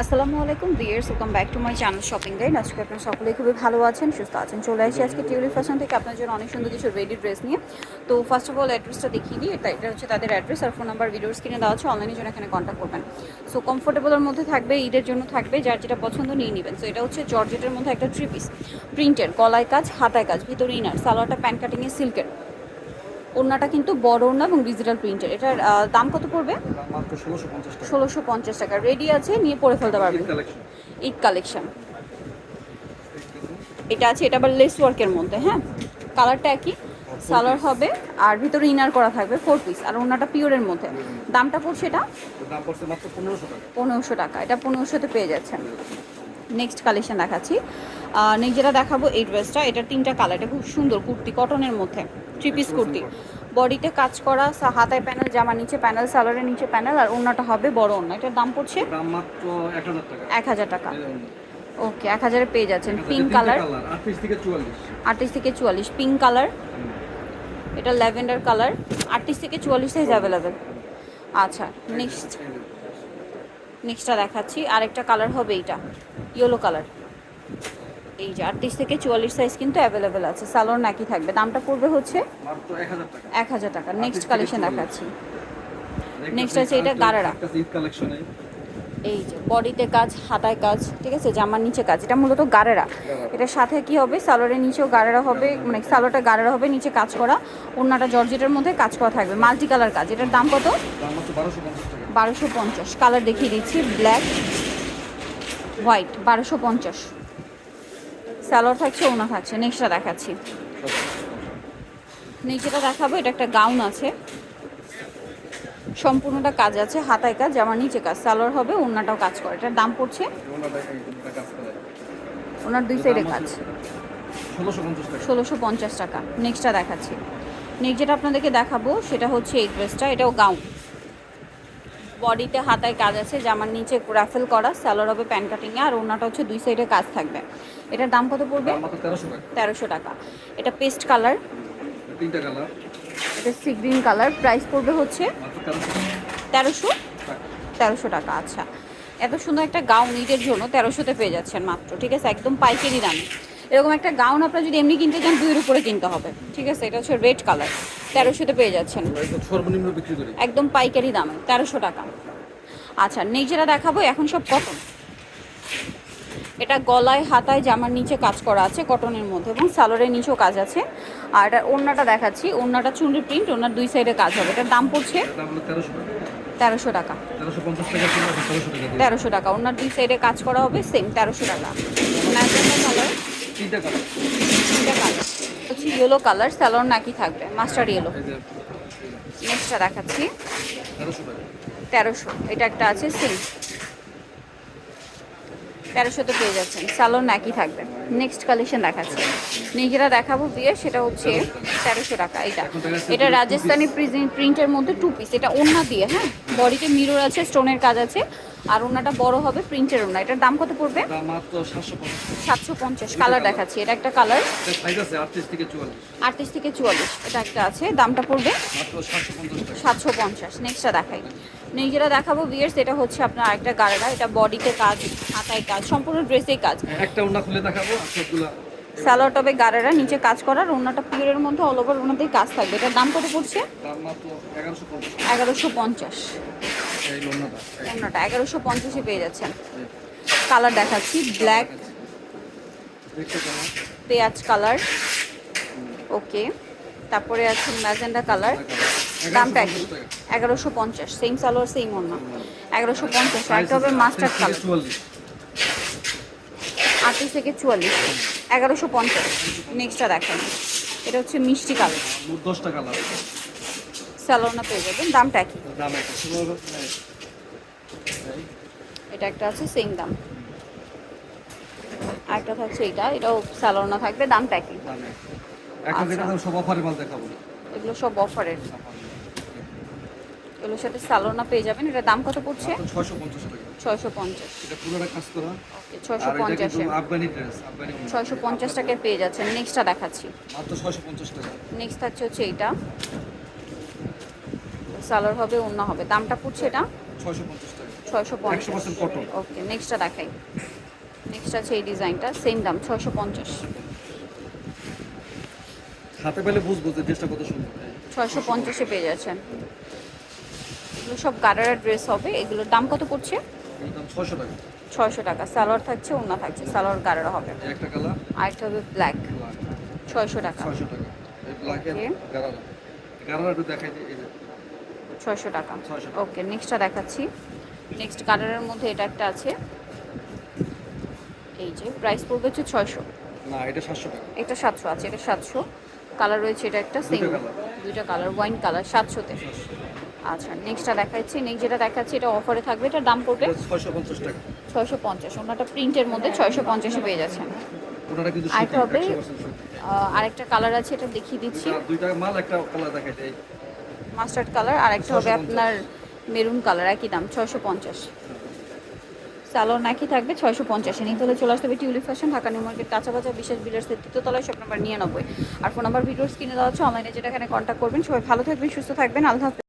আসসালামু আলাইকুম viewers welcome back to my channel shopping guide আজকে আপনারা সকলেই খুবই ভালো আছেন, সুস্থ আছেন, চলে আসি আজকে টিউলি ফ্যাশন থেকে আপনার জন্য অনেক সুন্দর কিছু রেডি ড্রেস নিয়ে। তো ফার্স্ট অফ অল অ্যাড্রেসটা দেখিয়ে দিই, এটা এটা হচ্ছে তাদের অ্যাড্রেস আর ফোন নাম্বার ভিডিওর স্ক্রিনে দেওয়া আছে অনলাইনের জন্য এখানে কন্ট্যাক্ট করবেন। সো কমফোর্টেবলের মধ্যে থাকবে, ঈদের জন্য থাকবে, যার যেটা পছন্দ নিয়ে নেবেন। সো এটা হচ্ছে জর্জেটের মধ্যে একটা থ্রি পিস প্রিন্টের গলায় কাজ, হাতায় কাজ, ভিতরে ইনার সালোয়ারটা প্যান্ট কাটিংয়ে সিল্কের ওড়নাটা কিন্তু বড় ওড়না এবং ডিজিটাল প্রিন্টের এটার দাম কত পড়বে? ষোলোশো পঞ্চাশ টাকা। রেডি আছে নিয়ে পরে ফেলতে পারবেন ঈদ কালেকশন এটা আছে এটা আবার লেস ওয়ার্কের মধ্যে হ্যাঁ? কালারটা একই। সালোয়ার হবে আর ভিতরে ইনার করা থাকবে ফোর পিস আর ওনাটা পিওরের মধ্যে। দামটা পড়ছে এটা? পনেরোশো টাকা। এটা পনেরোশোতে পেয়ে যাচ্ছেন। নেক্সট কালেকশন দেখাচ্ছি। নেক্সট যেটা দেখাবো এই ড্রেসটা এটা তিনটা কালার এটা খুব সুন্দর কুর্তি কটনের মধ্যে। থ্রি পিস কুর্তি বডিতে কাজ করা সা- হাতায় প্যানেল জামা নিচে প্যানেল সালোয়ারের নিচে প্যানেল আর ওনাটা হবে বড় ওনা এটার দাম পড়ছে এক হাজার টাকা। ওকে এক হাজারে পেয়ে যাচ্ছেন। পিঙ্ক কালার আটত্রিশ থেকে চুয়াল্লিশ। পিঙ্ক কালার এটা ল্যাভেন্ডার কালার আটত্রিশ থেকে চুয়াল্লিশ সাইজ অ্যাভেলেবেল আচ্ছা নেক্সট নেক্সটটা দেখাচ্ছি। আরেকটা কালার হবে এইটা। ইয়েলো কালার এই যে আটত্রিশ থেকে চুয়াল্লিশ সাইজ কিন্তু অ্যাভেলেবেল আছে। সালোয়ার নাকি থাকবে। দামটা পড়বে হচ্ছে এক হাজার টাকা। নেক্সট 38 কালেকশন দেখাচ্ছি। Next আছে এটা গারারা। কালেকশনে এই যে বডিতে কাজ হাতায় কাজ ঠিক আছে? জামার নিচে কাজ। এটা মূলত গাড়েরা এটার সাথে কি হবে? সালোয়ারের নিচেও গাড়েরা হবে মানে সালোয়ারটা গাড়েরা হবে নিচে কাজ করা। ওনাটা জর্জেটের মধ্যে কাজ করা থাকবে। মাল্টি কালার কাজ। এটার দাম কত? বারোশো পঞ্চাশ কালার দেখিয়ে দিচ্ছি। ব্ল্যাক হোয়াইট বারোশো পঞ্চাশ। সালোয়ার থাকছে ওনা থাকছে। নেক্সটটা দেখাচ্ছি। নিচেটা দেখাবো, এটা একটা গাউন আছে। সম্পূর্ণটা কাজ আছে, হাতায় কাজ, জামার নিচে কাজ। সালোয়ার হবে ওনাটাও কাজ করে। এটার দাম পড়ছে? ওনার দুই সাইডে কাজ। ষোলোশো পঞ্চাশ টাকা। নেক্সটটা দেখাচ্ছি। নেক্সট যেটা আপনাদেরকে দেখাবো, সেটা হচ্ছে এই ড্রেসটা এটাও গাউন। বডিতে হাতায় কাজ আছে জামার নিচে রাফেল করা স্যালোর হবে প্যান কাটিংয়ে আর ওনাটা হচ্ছে দুই সাইডে কাজ থাকবে। এটার দাম কত পড়বে? তেরোশো টাকা। এটা পেস্ট কালার তিনটা কালার এটা সি গ্রিন কালার প্রাইস পড়বে হচ্ছে তেরোশো টাকা। তেরোশো? টাকা আচ্ছা। এত সুন্দর একটা গাউন ঈদের জন্য তেরোশোতে পেয়ে যাচ্ছেন মাত্র ঠিক আছে? একদম পাইকারি দামে। এরকম একটা গাউন আপনার যদি এমনি কিনতে চান দুইয়ের উপরে কিনতে হবে। ঠিক আছে? এটা হচ্ছে রেড কালার তেরোশোতে পেয়ে যাচ্ছেন। সর্বনিম্ন বিক্রি করি। একদম পাইকারি দামে তেরোশো টাকা। আচ্ছা নেক্সট যেটা দেখাবো এখন সব কটন এটা গলায় হাতায় জামার নিচে কাজ করা আছে কটনের মধ্যে এবং সালোয়ারের নিচেও কাজ আছে। আর এটা ওড়নাটা দেখাচ্ছি ওড়নাটা চুনরি প্রিন্ট ওনার দুই সাইডে কাজ হবে। এটার দাম পড়ছে তেরোশো টাকা। তেরোশো টাকা। ওনার দুই সাইডে কাজ করা হবে সেম তেরোশো টাকা। কালার তিনটা কালার তিনটা কালার হচ্ছে ইয়েলো কালার স্যালোর নাকি থাকবে? মাস্টার ইয়েলো নেক্সটটা দেখাচ্ছি। তেরোশো। এটা একটা আছে সেম তেরোশোতে পেয়ে যাচ্ছেন। স্যালোন একই থাকবে। নেক্সট কালেকশন দেখাচ্ছি। নিজেরা দেখাবো বিয়ে সেটা হচ্ছে তেরোশো টাকা এটা এটা রাজস্থানি প্রিন্টের মধ্যে টু পিস এটা ওড়না দিয়ে হ্যাঁ? বডিতে মিরর আছে স্টোনের কাজ আছে। আর ওড়নাটা বড় হবে প্রিন্টের ওড়না। এটার দাম কত পড়বে? সাতশো পঞ্চাশ। কালার দেখাচ্ছি। এটা একটা কালার আটত্রিশ থেকে চুয়াল্লিশ। এটা একটা আছে। দামটা পড়বে সাতশো পঞ্চাশ টাকা। সাতশো পঞ্চাশ। নেক্সটটা দেখাই। নিজেরা দেখাবো বিয়ার্স এটা হচ্ছে আপনার আরেকটা গাড়া এটা বডিতে কাজ হাতায় কাজ সম্পূর্ণ ড্রেসেই কাজ। একটা ওনা খুলে দেখাবো সবগুলা স্যালোয়ার টবে গাড়ারা নিচে কাজ করার ওনাটা পিওরের মধ্যে অল ওভার ওনাতেই কাজ থাকবে। এটার দাম কত পড়ছে? দাম মাত্র এগারোশো পঞ্চাশ। ওনাটা এগারোশো পঞ্চাশে পেয়ে যাচ্ছেন। কালার দেখাচ্ছি ব্ল্যাক পেঁয়াজ কালার ওকে তারপরে আছে ম্যাজেন্ডা কালার দামটা একই। এগারোশো পঞ্চাশ সেম সালোয়ার সেম ওনা এগারোশো পঞ্চাশ। একটা হবে মাস্টার্ড কালার আটত্রিশ থেকে চুয়াল্লিশ এগারোশো পঞ্চাশ। নেক্সটটা দেখেন। এটা হচ্ছে মিষ্টি কালার। দশটা কালার। স্যালোনা পেয়ে যাবেন। দামটা একটা এটা একটা আছে সেম দাম। আরেকটা থাকছে এটা। এটাও স্যালোনা থাকবে। দামটা। এখন যেটা আচ্ছা। দাম সব অফারে মাল দেখাবো। এগুলো সব অফারের এগুলোর সাথে স্যালোনা পেয়ে যাবেন। এটা দাম কত পড়ছে? ছয়শো পঞ্চাশ টাকা। ছয়শো পঞ্চাশ। এটা পুরোটা কাজ করা। ওকে ছয়শো পঞ্চাশে আফগানি ড্রেস। ছয়শো পঞ্চাশ টাকায় পেয়ে যাচ্ছেন। নেক্সটটা দেখাচ্ছি। মাত্র ছয়শো পঞ্চাশ টাকা। নেক্সট থাকছে হচ্ছে এইটা সালোয়ার হবে অন্য হবে। দামটা পড়ছে এটা? ছয়শো পঞ্চাশ টাকা। ছয়শো পঞ্চাশ। কটন ওকে নেক্সটটা দেখাই। নেক্সট আছে এই ডিজাইনটা সেম দাম ছয়শো পঞ্চাশ। হাতে পেলে বুঝব যে ড্রেসটা কত সুন্দর। ছয়শো পঞ্চাশে পেয়ে যাচ্ছেন। এগুলো সব গারারা ড্রেস হবে। এগুলোর দাম কত পড়ছে? ছয়শো টাকা। সালোয়ার থাকছে ওনা থাকছে সালোয়ার গারারা হবে। এই একটা আরেকটা হবে ব্ল্যাক ছয়শো টাকা। ছয়শো টাকা। এই ব্ল্যাকের Okay. গারারা। গারারা একটু দেখাই দিই এই যে। ছয়শো টাকা। 600 টাকা। ওকে নেক্সটটা দেখাচ্ছি। নেক্সট কালারের মধ্যে এটা একটা আছে। এই যে প্রাইস পড়বে হচ্ছে ছয়শো। না এটা সাতশো এটা সাতশো আছে এটা সাতশো। কালার রয়েছে এটা একটা সেম দুইটা কালার ওয়াইন কালার সাতশোতে। আচ্ছা নেক্সটটা দেখাচ্ছি নেক্সট যেটা দেখাচ্ছি এটা অফারে থাকবে এটার দাম পড়বে? ছয়শো পঞ্চাশ টাকা। ছয়শো পঞ্চাশ ওনাটা প্রিন্টের মধ্যে ছয়শো পঞ্চাশে পেয়ে যাচ্ছেন। ওনারা কিন্তু আর সুতি, হবে 100% সুতি। আহ, আরেকটা কালার আছে এটা দেখিয়ে দিচ্ছি। দুইটা মাল একটা কালার দেখাই দিই। মাস্টার্ড কালার আর একটা হবে আপনার মেরুন কালার একই দাম ছয়শো পঞ্চাশ। স্যালোর নাকি থাকবে ছয়শো পঞ্চাশে। নিতে হলে চলে আসতে হবে Tulip Fashion Dhaka New Market কাঁচা বাজার বিশেষ বিলার্সের তৃতীয়তলায় শপ নাম্বার নিরানব্বই। আর ফোন নাম্বার ভিডিওস কিনে দেওয়া হচ্ছে অনলাইনে যেটা এখানে কন্ট্যাক্ট করবেন। সবাই ভালো থাকবেন সুস্থ থাকবেন। আল্লাহ।